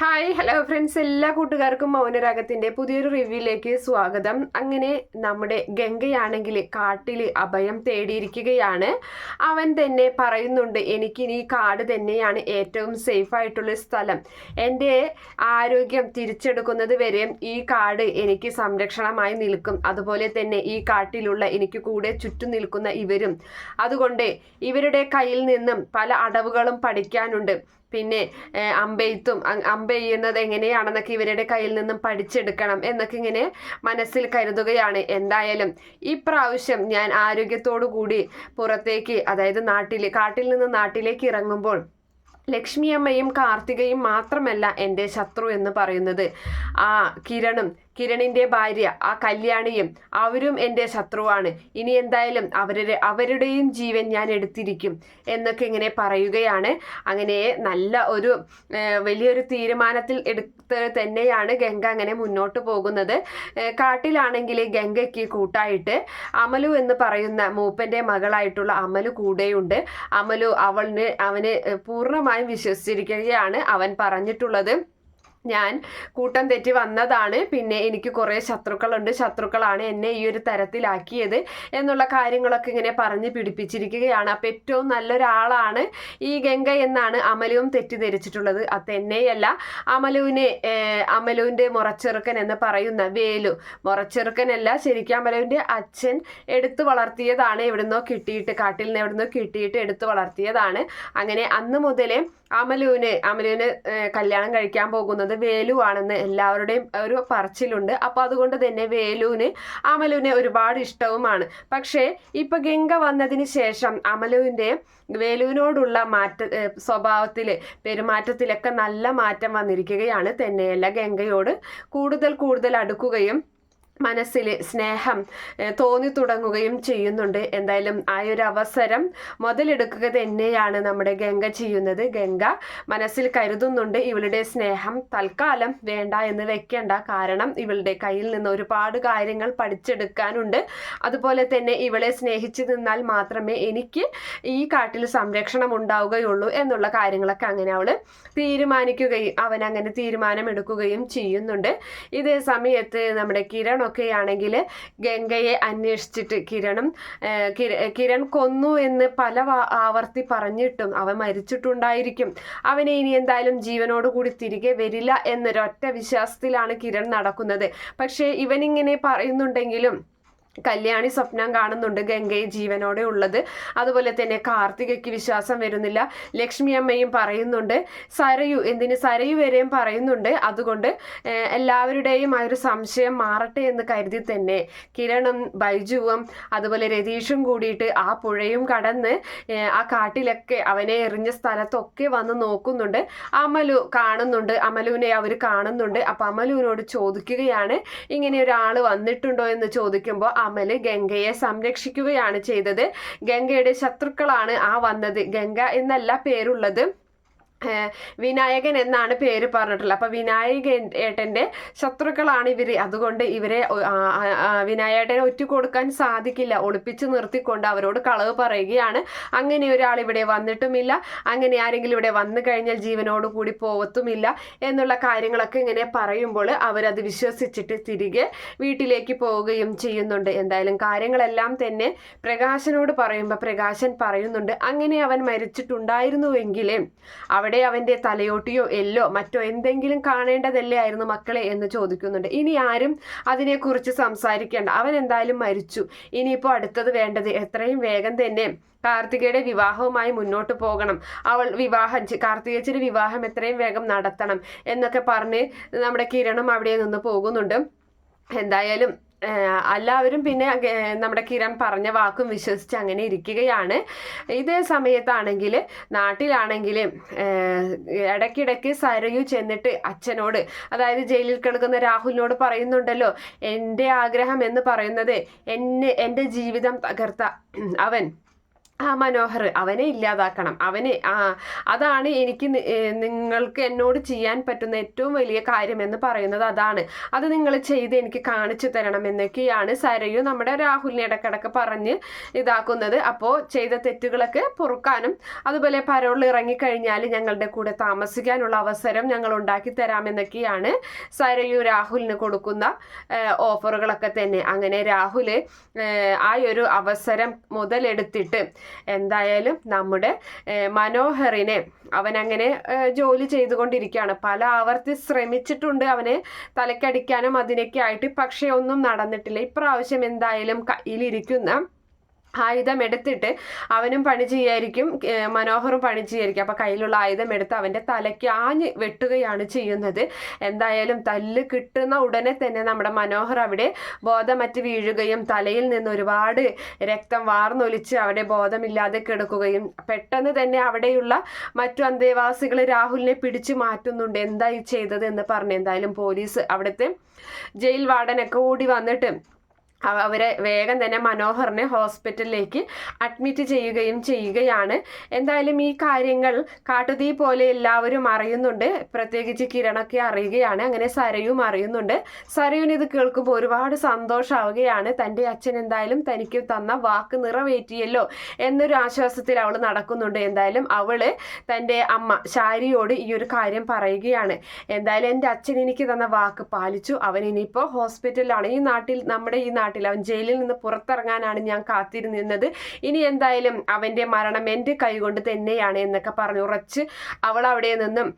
Hi hello friends എല്ലാ കൂട്ടുകാർക്കും മൗനരാഗത്തിന്റെ പുതിയൊരു റിവ്യൂയിലേക്ക് സ്വാഗതം. അങ്ങനെ നമ്മുടെ ഗംഗയാണെങ്കിൽ കാട്ടിൽ അഭയം തേടിയിരിക്കുകയാണ്. അവൻ തന്നെ പറയുന്നുണ്ട് എനിക്കിനി ഈ കാട് തന്നെയാണ് ഏറ്റവും സേഫ് ആയിട്ടുള്ള സ്ഥലം. എന്റെ ആരോഗ്യം തിരിച്ചെടുക്കുന്നത് വരെയും ഈ കാട് എനിക്ക് സംരക്ഷണമായി നിൽക്കും. അതുപോലെ തന്നെ ഈ കാട്ടിലുള്ള എനിക്ക് കൂടെ ചുറ്റും നിൽക്കുന്ന ഇവരും. അതുകൊണ്ട് ഇവരുടെ കയ്യിൽ നിന്നും പല അടവുകളും പഠിക്കാനുണ്ട്. പിന്നെ അമ്പെയ്ത്തും. അമ്പെയ്യുന്നത് എങ്ങനെയാണെന്നൊക്കെ ഇവരുടെ കയ്യിൽ നിന്നും പഠിച്ചെടുക്കണം എന്നൊക്കെ ഇങ്ങനെ മനസ്സിൽ കരുതുകയാണ്. എന്തായാലും ഈ പ്രാവശ്യം ഞാൻ ആരോഗ്യത്തോടു കൂടി പുറത്തേക്ക് അതായത് നാട്ടിൽ കാട്ടിൽ നിന്ന് നാട്ടിലേക്ക് ഇറങ്ങുമ്പോൾ ലക്ഷ്മിയമ്മയും കാർത്തികയും മാത്രമല്ല എന്റെ ശത്രു എന്ന് പറയുന്നത്. ആ കിരണും കിരണിന്റെ ഭാര്യ ആ കല്യാണിയും അവരും എന്റെ ശത്രുവാണ്. ഇനി എന്തായാലും അവരുടെ അവരുടെയും ജീവൻ ഞാൻ എടുത്തിരിക്കും എന്നൊക്കെ ഇങ്ങനെ പറയുകയാണ്. അങ്ങനെ നല്ല ഒരു വലിയൊരു തീരുമാനത്തിൽ എടുത്ത് തന്നെയാണ് ഗംഗ അങ്ങനെ മുന്നോട്ട് പോകുന്നത്. കാട്ടിലാണെങ്കിൽ ഗംഗയ്ക്ക് കൂട്ടായിട്ട് അമലു എന്ന് പറയുന്ന മൂപ്പന്റെ മകളായിട്ടുള്ള അമലു കൂടെയുണ്ട്. അമലു അവളിന് അവന് പൂർണമായും വിശ്വസിച്ചിരിക്കുകയാണ് അവൻ പറഞ്ഞിട്ടുള്ളത്. ഞാൻ കൂട്ടം തെറ്റി വന്നതാണ്. പിന്നെ എനിക്ക് കുറേ ശത്രുക്കളുണ്ട്. ശത്രുക്കളാണ് എന്നെ ഈ ഒരു തരത്തിലാക്കിയത് എന്നുള്ള കാര്യങ്ങളൊക്കെ ഇങ്ങനെ പറഞ്ഞ് പിടിപ്പിച്ചിരിക്കുകയാണ്. അപ്പം ഏറ്റവും നല്ലൊരാളാണ് ഈ ഗംഗ എന്നാണ് അമലുവും തെറ്റിദ്ധരിച്ചിട്ടുള്ളത്. അത് തന്നെയല്ല. അമലുവിനെ അമലുവിന്റെ മുറച്ചെറുക്കൻ എന്ന് പറയുന്ന വേലു. മുറച്ചെറുക്കനല്ല ശരിക്കും അമലുവിന്റെ അച്ഛൻ എടുത്തു വളർത്തിയതാണ്. എവിടുന്നോ കിട്ടിയിട്ട് കാട്ടിൽ നിന്ന് എവിടുന്നോ കിട്ടിയിട്ട് എടുത്തു വളർത്തിയതാണ്. അങ്ങനെ അന്ന് മുതലേ അമലുവിന് അമലുവിന് കല്യാണം കഴിക്കാൻ പോകുന്നത് വേലു ആണെന്ന് എല്ലാവരുടെയും ഒരു പറച്ചിലുണ്ട്. അപ്പോൾ അതുകൊണ്ട് തന്നെ വേലുവിന് അമലുവിനെ ഒരുപാട് ഇഷ്ടവുമാണ്. പക്ഷേ ഇപ്പോൾ ഗംഗ വന്നതിന് ശേഷം അമലുവിന്റെ വേലുവിനോടുള്ള മാറ്റ സ്വഭാവത്തിൽ പെരുമാറ്റത്തിലൊക്കെ നല്ല മാറ്റം വന്നിരിക്കുകയാണ് തന്നെയല്ല ഗംഗയോട്. കൂടുതൽ കൂടുതൽ അടുക്കുകയും മനസ്സിൽ സ്നേഹം തോന്നി തുടങ്ങുകയും ചെയ്യുന്നുണ്ട്. എന്തായാലും ആ ഒരു അവസരം മുതലെടുക്കുക തന്നെയാണ് നമ്മുടെ ഗംഗ ചെയ്യുന്നത്. ഗംഗ മനസ്സിൽ കരുതുന്നുണ്ട് ഇവളുടെ സ്നേഹം. തൽക്കാലം വേണ്ട എന്ന് വെക്കേണ്ട. കാരണം ഇവളുടെ കയ്യിൽ നിന്ന് ഒരുപാട് കാര്യങ്ങൾ പഠിച്ചെടുക്കാനുണ്ട്. അതുപോലെ തന്നെ ഇവളെ സ്നേഹിച്ചു നിന്നാൽ മാത്രമേ എനിക്ക് ഈ കാട്ടിൽ സംരക്ഷണം ഉണ്ടാവുകയുള്ളൂ എന്നുള്ള കാര്യങ്ങളൊക്കെ അങ്ങനെ അവൾ തീരുമാനിക്കുകയും അവൻ അങ്ങനെ തീരുമാനമെടുക്കുകയും ചെയ്യുന്നുണ്ട്. ഇതേ സമയത്ത് നമ്മുടെ കിരണൊക്കെ ആണെങ്കിൽ ഗംഗയെ അന്വേഷിച്ചിട്ട് കിരണും കിരൺ കൊന്നു എന്ന് പല ആവർത്തി പറഞ്ഞിട്ടും അവൻ മരിച്ചിട്ടുണ്ടായിരിക്കും. അവനെ ഇനി എന്തായാലും ജീവനോട് കൂടി തിരികെ വരില്ല എന്നൊരൊറ്റ വിശ്വാസത്തിലാണ് കിരൺ നടക്കുന്നത്. പക്ഷേ ഇവനിങ്ങനെ പറയുന്നുണ്ടെങ്കിലും കല്യാണി സ്വപ്നം കാണുന്നുണ്ട് ഗംഗയെ ജീവനോടെ ഉള്ളത്. അതുപോലെ തന്നെ കാർത്തികയ്ക്ക് വിശ്വാസം വരുന്നില്ല. ലക്ഷ്മി അമ്മയും പറയുന്നുണ്ട് സരയു എന്തിന് സരയു വരെയും പറയുന്നുണ്ട്. അതുകൊണ്ട് എല്ലാവരുടെയും ആ ഒരു സംശയം മാറട്ടെ എന്ന് കരുതി തന്നെ. കിരണും ബൈജുവും അതുപോലെ രതീഷും കൂടിയിട്ട് ആ പുഴയും കടന്ന് ആ കാട്ടിലൊക്കെ അവനെ എറിഞ്ഞ സ്ഥലത്തൊക്കെ വന്ന് നോക്കുന്നുണ്ട്. അമലു കാണുന്നുണ്ട് അമലുവിനെ അവർ കാണുന്നുണ്ട്. അപ്പം അമലുവിനോട് ചോദിക്കുകയാണ് ഇങ്ങനെ ഒരാൾ വന്നിട്ടുണ്ടോ? എന്ന് ചോദിക്കുമ്പോൾ അമൽ ഗംഗയെ സംരക്ഷിക്കുകയാണ് ചെയ്തത്. ഗംഗയുടെ ശത്രുക്കളാണ് ആ വന്നത്. ഗംഗ എന്നല്ല പേരുള്ളത്. വിനായകൻ എന്നാണ് പേര് പറഞ്ഞിട്ടുള്ളത്. അപ്പോൾ വിനായകൻ ഏട്ടന്റെ ശത്രുക്കളാണ് ഇവർ അതുകൊണ്ട് ഇവരെ വിനായേട്ടനെ ഒറ്റ കൊടുക്കാൻ സാധിക്കില്ല. ഒളിപ്പിച്ച് നിർത്തിക്കൊണ്ട് അവരോട് കളവ് പറയുകയാണ്. അങ്ങനെ ഒരാൾ ഇവിടെ വന്നിട്ടുമില്ല. അങ്ങനെ ആരെങ്കിലും ഇവിടെ വന്നു കഴിഞ്ഞാൽ ജീവനോട് കൂടി പോവത്തുമില്ല എന്നുള്ള കാര്യങ്ങളൊക്കെ ഇങ്ങനെ പറയുമ്പോൾ അവരത് വിശ്വസിച്ചിട്ട് തിരികെ വീട്ടിലേക്ക് പോവുകയും ചെയ്യുന്നുണ്ട്. എന്തായാലും കാര്യങ്ങളെല്ലാം തന്നെ പ്രകാശനോട് പറയുമ്പോൾ പ്രകാശൻ പറയുന്നുണ്ട്. അങ്ങനെ അവൻ മരിച്ചിട്ടുണ്ടായിരുന്നുവെങ്കിലേ മരിച്ചിട്ടുണ്ടായിരുന്നുവെങ്കിൽ അവിടെ അവന്റെ തലയോട്ടിയോ എല്ലോ മറ്റോ എന്തെങ്കിലും കാണേണ്ടതല്ലേ ആയിരുന്നു മക്കളെ എന്ന് ചോദിക്കുന്നുണ്ട്. ഇനി ആരും അതിനെക്കുറിച്ച് സംസാരിക്കേണ്ട. അവൻ എന്തായാലും മരിച്ചു. ഇനിയിപ്പോൾ അടുത്തത് വേണ്ടത് എത്രയും വേഗം തന്നെ കാർത്തികയുടെ വിവാഹവുമായി മുന്നോട്ട് പോകണം. അവൾ വിവാഹം കാർത്തികച്ചിയുടെ വിവാഹം എത്രയും വേഗം നടത്തണം എന്നൊക്കെ പറഞ്ഞ് നമ്മുടെ കിരണം അവിടെ നിന്ന് പോകുന്നുണ്ട്. എന്തായാലും എല്ലാവരും പിന്നെ നമ്മുടെ കിരൺ പറഞ്ഞ വാക്കും വിശ്വസിച്ച് അങ്ങനെ ഇരിക്കുകയാണ്. ഇതേ സമയത്താണെങ്കിൽ നാട്ടിലാണെങ്കിൽ ഇടയ്ക്കിടയ്ക്ക് സരയു ചെന്നിട്ട് അച്ഛനോട് അതായത് ജയിലിൽ കിടക്കുന്ന രാഹുലിനോട് പറയുന്നുണ്ടല്ലോ എന്റെ ആഗ്രഹം എന്ന് പറയുന്നത് എന്നെ എന്റെ ജീവിതം തകർത്ത അവൻ. ആ മനോഹർ അവനെ ഇല്ലാതാക്കണം. അവനെ ആ അതാണ് എനിക്ക് നിങ്ങൾക്ക് എന്നോട് ചെയ്യാൻ പറ്റുന്ന ഏറ്റവും വലിയ കാര്യം എന്ന് പറയുന്നത് അതാണ്. അത് നിങ്ങൾ ചെയ്ത് എനിക്ക് കാണിച്ചു തരണം എന്നൊക്കെയാണ് സരയു നമ്മുടെ രാഹുലിനെ ഇടക്കിടക്ക് പറഞ്ഞ് ഇതാക്കുന്നത്. അപ്പോൾ ചെയ്ത തെറ്റുകളൊക്കെ പൊറുക്കാനും അതുപോലെ പരോളിൽ ഇറങ്ങിക്കഴിഞ്ഞാൽ ഞങ്ങളുടെ കൂടെ താമസിക്കാനുള്ള അവസരം ഞങ്ങൾ ഉണ്ടാക്കി തരാമെന്നൊക്കെയാണ് സരയു രാഹുലിന് കൊടുക്കുന്ന ഓഫറുകളൊക്കെ തന്നെ. അങ്ങനെ രാഹുൽ ആ ഒരു അവസരം മുതലെടുത്തിട്ട് എന്തായാലും നമ്മുടെ മനോഹറിനെ അവനങ്ങനെ ജോലി ചെയ്തുകൊണ്ടിരിക്കുകയാണ്. പല ആവർത്തി ശ്രമിച്ചിട്ടുണ്ട് അവനെ തലക്കടിക്കാനും അതിനൊക്കെ ആയിട്ട് പക്ഷേ ഒന്നും നടന്നിട്ടില്ല. ഇപ്രാവശ്യം എന്തായാലും കയ്യിലിരിക്കുന്ന ആയുധം എടുത്തിട്ട് അവനും പണി ചെയ്യായിരിക്കും മനോഹറും പണി ചെയ്യായിരിക്കും. അപ്പൊ കയ്യിലുള്ള ആയുധം എടുത്ത് അവന്റെ തലയ്ക്ക് ആഞ്ഞ് വെട്ടുകയാണ് ചെയ്യുന്നത്. എന്തായാലും തല്ല് കിട്ടുന്ന ഉടനെ തന്നെ നമ്മുടെ മനോഹർ അവിടെ ബോധമറ്റ് വീഴുകയും തലയിൽ നിന്ന് ഒരുപാട് രക്തം വാർന്നൊലിച്ച് അവിടെ ബോധമില്ലാതെ കിടക്കുകയും പെട്ടെന്ന് തന്നെ അവിടെയുള്ള മറ്റു അന്തേവാസികൾ രാഹുലിനെ പിടിച്ചു മാറ്റുന്നുണ്ട്. എന്തായി ചെയ്തത് എന്ന് പറഞ്ഞ് എന്തായാലും പോലീസ് അവിടുത്തെ ജയിൽ വാർഡനൊക്കെ ഓടി വന്നിട്ട് അവരെ വേഗം തന്നെ മനോഹറിനെ ഹോസ്പിറ്റലിലേക്ക് അഡ്മിറ്റ് ചെയ്യുകയും ചെയ്യുകയാണ്. എന്തായാലും ഈ കാര്യങ്ങൾ കാട്ടുതീ പോലെ എല്ലാവരും അറിയുന്നുണ്ട്. പ്രത്യേകിച്ച് കിരണൊക്കെ അറിയുകയാണ്. അങ്ങനെ സരയും അറിയുന്നുണ്ട്. സരയുന് ഇത് കേൾക്കുമ്പോൾ ഒരുപാട് സന്തോഷമാവുകയാണ് തന്റെ അച്ഛൻ എന്തായാലും തനിക്ക് തന്ന വാക്ക് നിറവേറ്റിയല്ലോ എന്നൊരു ആശ്വാസത്തിൽ അവൾ നടക്കുന്നുണ്ട്. എന്തായാലും അവൾ തന്റെ അമ്മ ശാരിയോട് ഈ ഒരു കാര്യം പറയുകയാണ്. എന്തായാലും എന്റെ അച്ഛൻ എനിക്ക് തന്ന വാക്ക് പാലിച്ചു. അവൻ ഇനിയിപ്പോൾ ഹോസ്പിറ്റലിലാണ്. ഈ നാട്ടിൽ നമ്മുടെ ഈ അവൻ ജയിലിൽ നിന്ന് പുറത്തിറങ്ങാനാണ് ഞാൻ കാത്തിരുന്നിരുന്നത്. ഇനി എന്തായാലും അവന്റെ മരണം എന്റെ കൈകൊണ്ട് തന്നെയാണ് എന്നൊക്കെ പറഞ്ഞു ഉറച്ച് അവൾ അവിടെ നിന്നും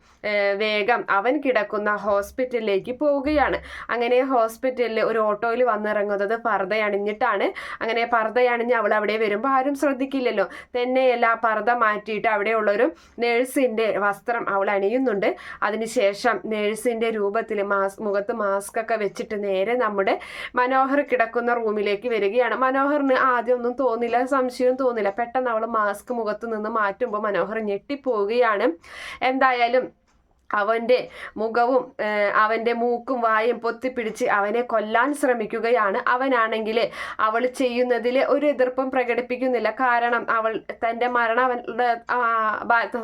വേഗം അവൻ കിടക്കുന്ന ഹോസ്പിറ്റലിലേക്ക് പോവുകയാണ്. അങ്ങനെ ഹോസ്പിറ്റലിൽ ഒരു ഓട്ടോയിൽ വന്നിറങ്ങുന്നത് പർദ്ദയണിഞ്ഞിട്ടാണ് അങ്ങനെ പർദ്ദയണിഞ്ഞ് അവൾ അവിടെ വരുമ്പോൾ ആരും ശ്രദ്ധിക്കില്ലല്ലോ. തന്നെയല്ല പർദ്ദ മാറ്റിയിട്ട് അവിടെയുള്ളൊരു നേഴ്സിന്റെ വസ്ത്രം അവൾ അണിയുന്നുണ്ട്. അതിനുശേഷം നേഴ്സിന്റെ രൂപത്തിൽ മാസ് മുഖത്ത് മാസ്ക് ഒക്കെ വെച്ചിട്ട് നേരെ നമ്മുടെ മനോഹർ കിടക്കുന്ന റൂമിലേക്ക് വരികയാണ്. മനോഹറിന് ആദ്യം ഒന്നും തോന്നില്ല സംശയവും തോന്നില്ല. പെട്ടെന്ന് അവൾ മാസ്ക് മുഖത്ത് നിന്ന് മാറ്റുമ്പോൾ മനോഹർ ഞെട്ടിപ്പോവുകയാണ്. എന്തായാലും അവന്റെ മുഖവും അവന്റെ മൂക്കും വായും പൊത്തിപ്പിടിച്ച് അവനെ കൊല്ലാൻ ശ്രമിക്കുകയാണ്. അവനാണെങ്കിൽ അവൾ ചെയ്യുന്നതിൽ ഒരു എതിർപ്പും പ്രകടിപ്പിക്കുന്നില്ല. കാരണം അവൾ തന്റെ മരണം അവളുടെ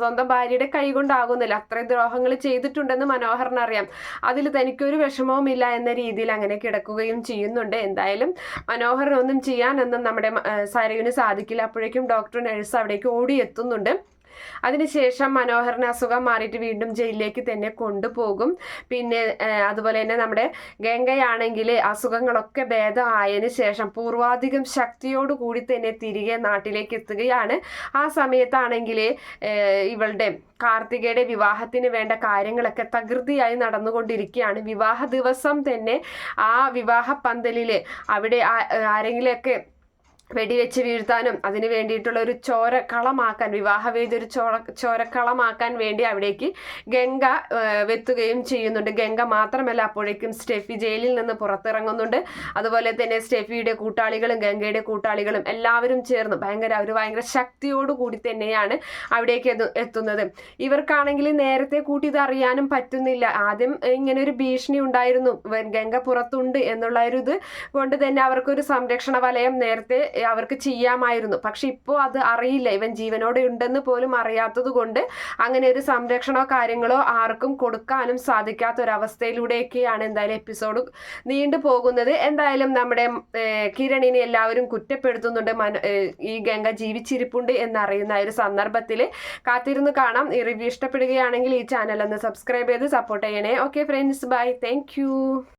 സ്വന്തം ഭാര്യയുടെ കൈ കൊണ്ടാകുന്നില്ല അത്രയും ദ്രോഹങ്ങൾ ചെയ്തിട്ടുണ്ടെന്ന് മനോഹരനറിയാം. അതിൽ തനിക്കൊരു വിഷമവുമില്ല എന്ന രീതിയിൽ അങ്ങനെ കിടക്കുകയും ചെയ്യുന്നുണ്ട്. എന്തായാലും മനോഹറിനൊന്നും ചെയ്യാനൊന്നും നമ്മുടെ സരയുന് സാധിക്കില്ല. അപ്പോഴേക്കും ഡോക്ടർ നഴ്സ് അവിടേക്ക് ഓടിയെത്തുന്നുണ്ട്. അതിനുശേഷം മനോഹറിന് അസുഖം മാറിയിട്ട് വീണ്ടും ജയിലിലേക്ക് തന്നെ കൊണ്ടുപോകും. പിന്നെ അതുപോലെ തന്നെ നമ്മുടെ ഗംഗയാണെങ്കിൽ അസുഖങ്ങളൊക്കെ ഭേദമായതിന് ശേഷം പൂർവാധികം ശക്തിയോടു കൂടി തന്നെ തിരികെ നാട്ടിലേക്ക് എത്തുകയാണ്. ആ സമയത്താണെങ്കിൽ ഇവളുടെ കാർത്തികയുടെ വിവാഹത്തിന് വേണ്ട കാര്യങ്ങളൊക്കെ തകൃതിയായി നടന്നുകൊണ്ടിരിക്കുകയാണ്. വിവാഹ ദിവസം തന്നെ ആ വിവാഹ പന്തലിൽ അവിടെ ആരെങ്കിലുമൊക്കെ വെടിവെച്ച് വീഴ്ത്താനും അതിന് വേണ്ടിയിട്ടുള്ള ഒരു ചോരക്കളമാക്കാൻ വിവാഹവേദി ഒരു ചോര ചോരക്കളമാക്കാൻ വേണ്ടി അവിടേക്ക് ഗംഗ വെത്തുകയും ചെയ്യുന്നുണ്ട്. ഗംഗ മാത്രമല്ല അപ്പോഴേക്കും സ്റ്റെഫി ജയിലിൽ നിന്ന് പുറത്തിറങ്ങുന്നുണ്ട്. അതുപോലെ തന്നെ സ്റ്റെഫിയുടെ കൂട്ടാളികളും ഗംഗയുടെ കൂട്ടാളികളും എല്ലാവരും ചേർന്ന് ഭയങ്കര ഒരു ഭയങ്കര ശക്തിയോടുകൂടി തന്നെയാണ് അവിടേക്ക് എത്തുന്നത്. ഇവർക്കാണെങ്കിൽ നേരത്തെ കൂട്ടി ഇത് അറിയാനും പറ്റുന്നില്ല. ആദ്യം ഇങ്ങനെ ഒരു ഭീഷണി ഉണ്ടായിരുന്നു. ഗംഗ പുറത്തുണ്ട് എന്നുള്ള ഒരു ഇത് കൊണ്ട് തന്നെ അവർക്കൊരു സംരക്ഷണ വലയം നേരത്തെ അവർക്ക് ചെയ്യാമായിരുന്നു. പക്ഷെ ഇപ്പോൾ അത് അറിയില്ല. ഇവൻ ജീവനോടെ ഉണ്ടെന്ന് പോലും അറിയാത്തത് കൊണ്ട് അങ്ങനെ ഒരു സംരക്ഷണോ കാര്യങ്ങളോ ആർക്കും കൊടുക്കാനും സാധിക്കാത്ത ഒരവസ്ഥയിലൂടെയൊക്കെയാണ് എന്തായാലും എപ്പിസോഡ് നീണ്ടു പോകുന്നത്. എന്തായാലും നമ്മുടെ കിരണിനെ എല്ലാവരും കുറ്റപ്പെടുത്തുന്നുണ്ട്. മന ഈ ഗംഗ ജീവിച്ചിരിപ്പുണ്ട് എന്നറിയുന്ന ഒരു സന്ദർഭത്തിൽ കാത്തിരുന്ന് കാണാം. ഈ റിവ്യൂ ഇഷ്ടപ്പെടുകയാണെങ്കിൽ ഈ ചാനൽ ഒന്ന് സബ്സ്ക്രൈബ് ചെയ്ത് സപ്പോർട്ട് ചെയ്യണേ. Okay friends. ബൈ. താങ്ക്